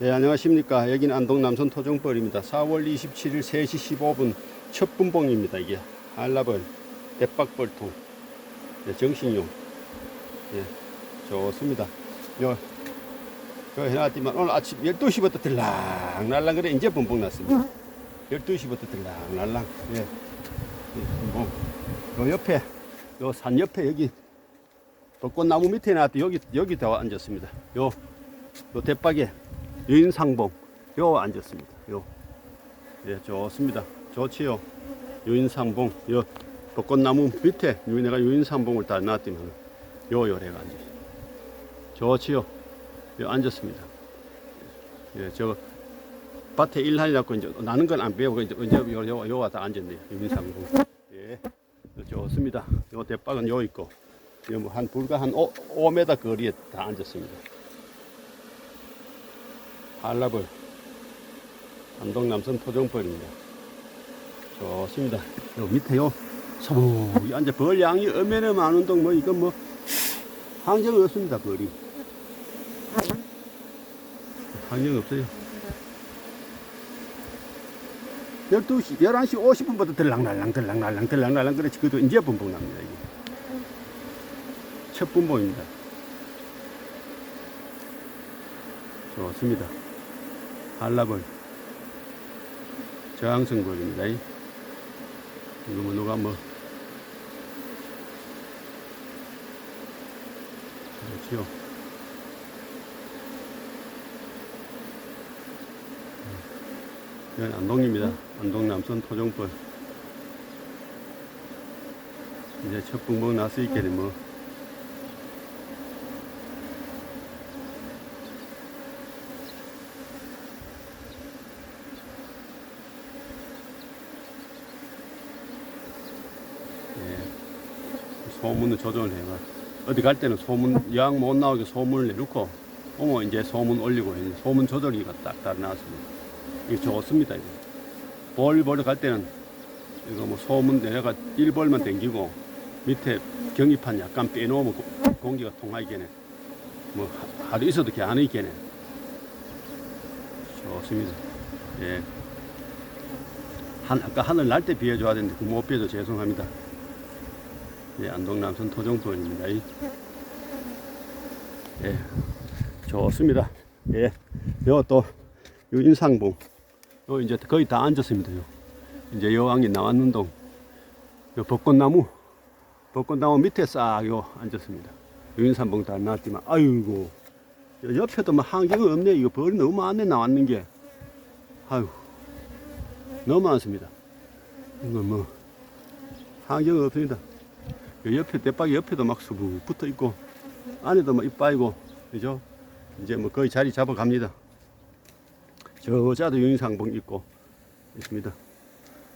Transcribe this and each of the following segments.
네, 안녕하십니까. 여기는 안동 남선 토종벌입니다. 4월 27일 3시 15분 첫 분봉입니다. 이게 한라벌, 대박벌통, 네, 정식용. 예, 좋습니다. 요, 저 해놨지만 오늘 아침 12시부터 들랑 날랑 그래 이제 분봉 났습니다. 12시부터 들랑 날랑. 예, 이 분봉. 요 옆에, 요 산 옆에 여기 벚꽃나무 밑에 놨더 여기, 여기 다 앉았습니다. 요, 요 대박에 유인상봉 요 앉았습니다. 요. 예, 좋습니다. 좋지요. 유인상봉 요 벚꽃나무 밑에 내가 유인상봉을 다 놨더니 요 요래가 앉아. 좋지요. 요 앉았습니다. 예, 저 밭에 일하려고 이제 나는 건 안 배우고 이제 이제 요, 요, 요 와서 앉았네요. 유인상봉. 예. 좋습니다. 요 대박은 요 있고 요 뭐 한 불과 한 5, 5m 거리에 다 앉았습니다. 한라벌 안동 남선 토종벌입니다. 좋습니다. 요 밑에 요 소복이 앉아 벌 양이 얼마나 많은 동뭐 이건 뭐 항정 없습니다 벌이 항정 없어요. 12시, 11시 50분부터 들랑날랑, 들랑날랑, 들랑날랑, 그렇지. 그래도 이제 분봉 납니다, 이게. 첫 분봉입니다. 좋습니다. 한라벌 저항성벌입니다. 이거 뭐 누가 뭐 그렇지요. 이건 안동입니다. 안동 남선 토종벌. 이제 첫 분봉 나서 있게 뭐 소문을 조정을 해가 어디 갈 때는 소문 양못 나오게 소문을 내놓고 어머 이제 소문 올리고 이제 소문 조절이가 딱 딱 나왔습니다. 이게 좋습니다. 이거. 벌 보러 갈 때는 이거 뭐 소문 내가 1벌만 댕기고 밑에 경기판 약간 빼놓으면 고- 공기가 통하겠네. 뭐 하- 하루 있어도 이렇게 안 있겠네. 좋습니다. 예. 한, 아까 하늘 날 때 비워줘야 되는데 그 못 비워줘 죄송합니다. 예, 안동 남선 토종벌입니다. 이. 예, 좋습니다. 예, 요또 유인상봉. 요 이제 거의 다 앉았습니다. 요. 이제 여왕이 나왔는 동. 요 벚꽃나무. 벚꽃나무 밑에 싹 요 앉았습니다. 유인상봉 다 나왔지만, 아이고. 요 옆에도 뭐 한경은 없네. 이거 벌이 너무 많네, 나왔는 게. 아유. 너무 많습니다. 이거 뭐, 한경 없습니다. 요 옆에, 대박이 옆에도 막 수북 붙어 있고, 안에도 막 이빠이고, 그죠? 이제 뭐 거의 자리 잡아갑니다. 저 자도 유인상봉 있고, 있습니다.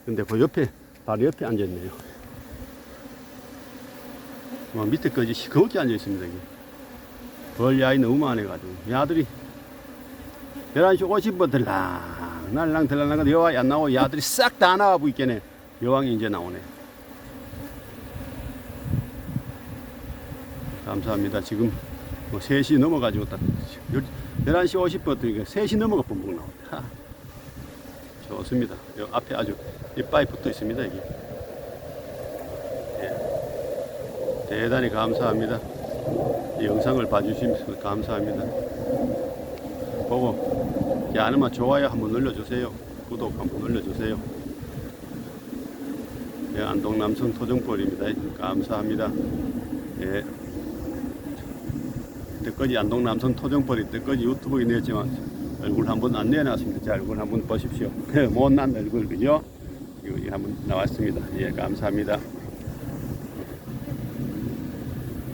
근데 그 옆에, 바로 옆에 앉아있네요. 막 밑에까지 시커멓게 앉아 있습니다, 이게. 벌 야이 너무 많아가지고. 야들이 11시 50분 들랑, 날랑, 들랑, 여왕이 안 나오고 야들이 싹 다 나와 보이겠네. 여왕이 이제 나오네. 감사합니다. 지금 뭐 3시 넘어가지고 딱 11시 50분 3시 넘어가 뿜뿜. 하. 좋습니다. 요 앞에 아주 이빠이 붙어 있습니다. 이게. 예. 대단히 감사합니다. 이 영상을 봐주시면서 감사합니다. 보고 이 아는만 좋아요 한번 눌러주세요. 구독 한번 눌러주세요. 예, 안동 남성 토종벌입니다. 감사합니다. 예. 뜻까지 안동 남성 토종벌이 뜻까지 유튜브에 냈지만 얼굴 한번 안 내놨습니다. 제 얼굴 한번 보십시오. 못난 얼굴 그죠? 이거 한번 나왔습니다. 예, 감사합니다.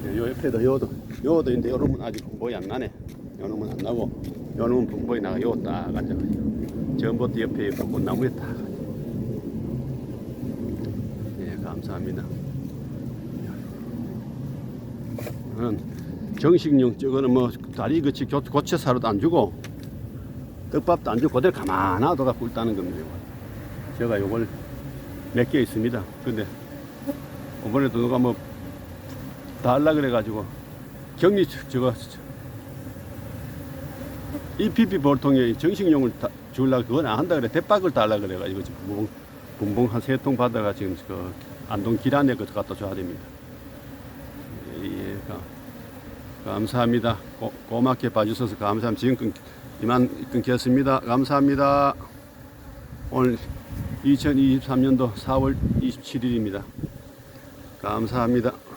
예, 요 옆에도 요도 요도 있는데 요놈은 아직 분보이 안 나네. 요놈은 안 나고 요놈은 분보이 나가 요 딱 앉아가지고 전부터 옆에 벚꽃 나무에 딱. 예, 감사합니다. 저는 정식용 저거는 뭐 다리 그치 교- 고체 사료도 안 주고 떡밥도 안 주고 그대로 가만 놔둬 갖고 있다는 겁니다. 제가 요걸 몇 개 있습니다. 근데 이번에도 누가 뭐 달라 그래가지고 격리 저- 저거 EPP 볼통에 정식용을 다 주려고 그건 안 한다 그래. 대박을 달라 그래가지고 지금 분봉, 분봉 한 세 통 받아가 지금 그 안동 길 안에 그 갖다 줘야 됩니다. 예, 예, 가- 감사합니다. 고, 고맙게 봐주셔서 감사합니다. 지금 끊, 이만 끊겠습니다. 감사합니다. 오늘 2023년도 4월 27일입니다. 감사합니다.